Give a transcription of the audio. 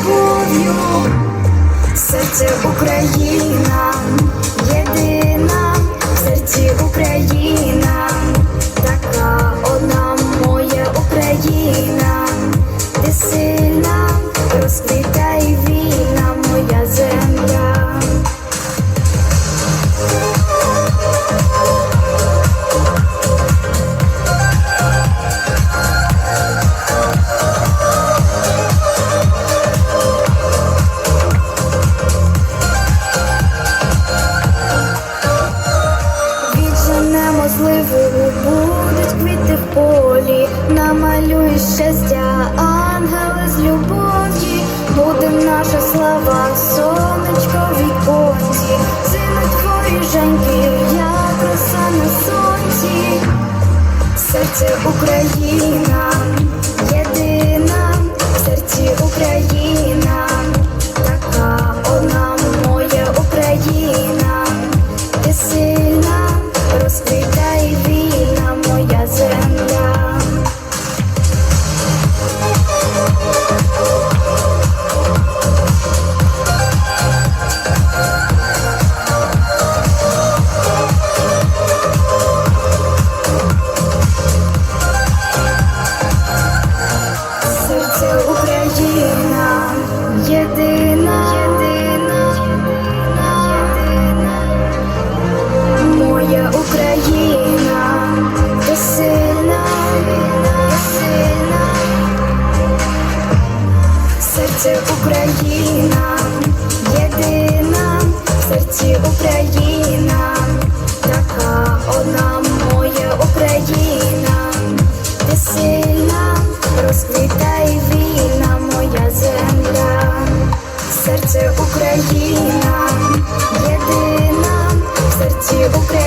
любов'ю. Серце Україна, єдина, будуть квіти в полі, намалюй щастя, ангели з любові, буде наша слава, сонечко в віконці, сини твої жінки, я краса на сонці, серце Україна, єдина, серці Україна, єдина в серці Україна, така одна моя Україна, ти сильна, розквітай війна, моя земля, серце Україна, єдина в серці Україна.